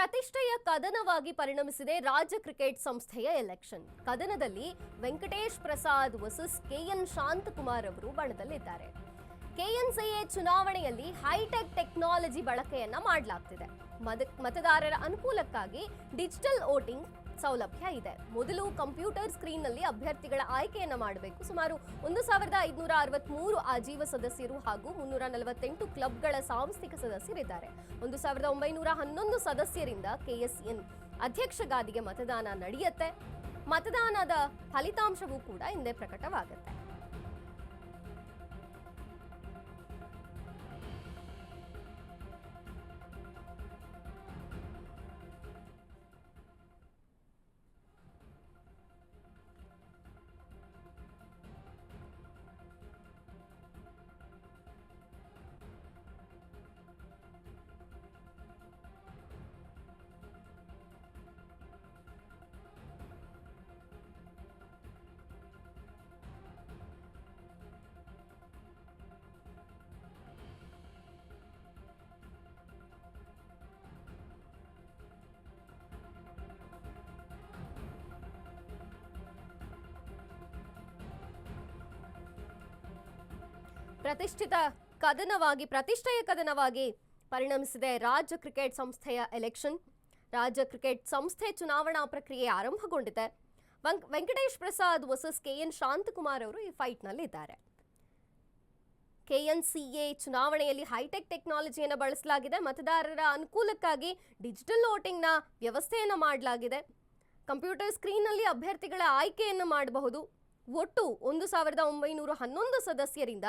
ಪ್ರತಿಷ್ಠೆಯ ಕದನವಾಗಿ ಪರಿಣಮಿಸಿದೆ ರಾಜ್ಯ ಕ್ರಿಕೆಟ್ ಸಂಸ್ಥೆಯ ಎಲೆಕ್ಷನ್ ಕದನದಲ್ಲಿ ವೆಂಕಟೇಶ್ ಪ್ರಸಾದ್ ವರ್ಸಸ್ ಕೆಎನ್ ಶಾಂತಕುಮಾರ್ ಅವರು ಬಣದಲ್ಲಿದ್ದಾರೆ. ಕೆಎನ್ಸಿಎ ಚುನಾವಣೆಯಲ್ಲಿ ಹೈಟೆಕ್ ಟೆಕ್ನಾಲಜಿ ಬಳಕೆಯನ್ನ ಮಾಡಲಾಗ್ತಿದೆ. ಮತದಾರರ ಅನುಕೂಲಕ್ಕಾಗಿ ಡಿಜಿಟಲ್ ವೋಟಿಂಗ್ ಸೌಲಭ್ಯ ಇದೆ. ಮೊದಲು ಕಂಪ್ಯೂಟರ್ ಸ್ಕ್ರೀನ್ನಲ್ಲಿ ಅಭ್ಯರ್ಥಿಗಳ ಆಯ್ಕೆಯನ್ನು ಮಾಡಬೇಕು. ಸುಮಾರು ಒಂದು ಸಾವಿರದ ಐದುನೂರ ಅರವತ್ಮೂರು ಆಜೀವ ಸದಸ್ಯರು ಹಾಗೂ ಮುನ್ನೂರ ನಲವತ್ತೆಂಟು ಕ್ಲಬ್ಗಳ ಸಾಂಸ್ಥಿಕ ಸದಸ್ಯರಿದ್ದಾರೆ. ಒಂದು ಸಾವಿರದ ಒಂಬೈನೂರ ಹನ್ನೊಂದು ಸದಸ್ಯರಿಂದ ಕೆಎಸ್ಎನ್ ಅಧ್ಯಕ್ಷ ಗಾದಿಗೆ ಮತದಾನ ನಡೆಯುತ್ತೆ. ಮತದಾನದ ಫಲಿತಾಂಶವೂ ಕೂಡ ಹಿಂದೆ ಪ್ರಕಟವಾಗುತ್ತೆ. ಪ್ರತಿಷ್ಠಿತ ಕದನವಾಗಿ, ಪ್ರತಿಷ್ಠೆಯ ಕದನವಾಗಿ ಪರಿಣಮಿಸಿದೆ ರಾಜ್ಯ ಕ್ರಿಕೆಟ್ ಸಂಸ್ಥೆಯ ಎಲೆಕ್ಷನ್ ರಾಜ್ಯ ಕ್ರಿಕೆಟ್ ಸಂಸ್ಥೆ ಚುನಾವಣಾ ಪ್ರಕ್ರಿಯೆ ಆರಂಭಗೊಂಡಿದೆ. ವೆಂಕ್- ವೆಂಕಟೇಶ್ ಪ್ರಸಾದ್ ವರ್ಸಸ್ ಕೆಎನ್ ಶಾಂತಕುಮಾರ್ ಅವರು ಈ ಫೈಟ್ನಲ್ಲಿ ಇದ್ದಾರೆ ಎ ಚುನಾವಣೆಯಲ್ಲಿ ಹೈಟೆಕ್ ಟೆಕ್ನಾಲಜಿಯನ್ನು ಬಳಸಲಾಗಿದೆ. ಮತದಾರರ ಅನುಕೂಲಕ್ಕಾಗಿ ಡಿಜಿಟಲ್ ವೋಟಿಂಗ್ನ ವ್ಯವಸ್ಥೆಯನ್ನು ಮಾಡಲಾಗಿದೆ. ಕಂಪ್ಯೂಟರ್ ಸ್ಕ್ರೀನ್ನಲ್ಲಿ ಅಭ್ಯರ್ಥಿಗಳ ಆಯ್ಕೆಯನ್ನು ಮಾಡಬಹುದು. ಒಟ್ಟು ಒಂದು ಸಾವಿರದ ಒಂಬೈನೂರ ಹನ್ನೊಂದು ಸದಸ್ಯರಿಂದ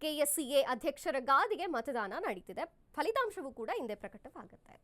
ಕೆಎಸ್ಸಿಎ ಅಧ್ಯಕ್ಷರ ಗಾದಿಗೆ ಮತದಾನ ನಡೀತಿದೆ. ಫಲಿತಾಂಶವೂ ಕೂಡ ಹಿಂದೆ ಪ್ರಕಟವಾಗುತ್ತೆ.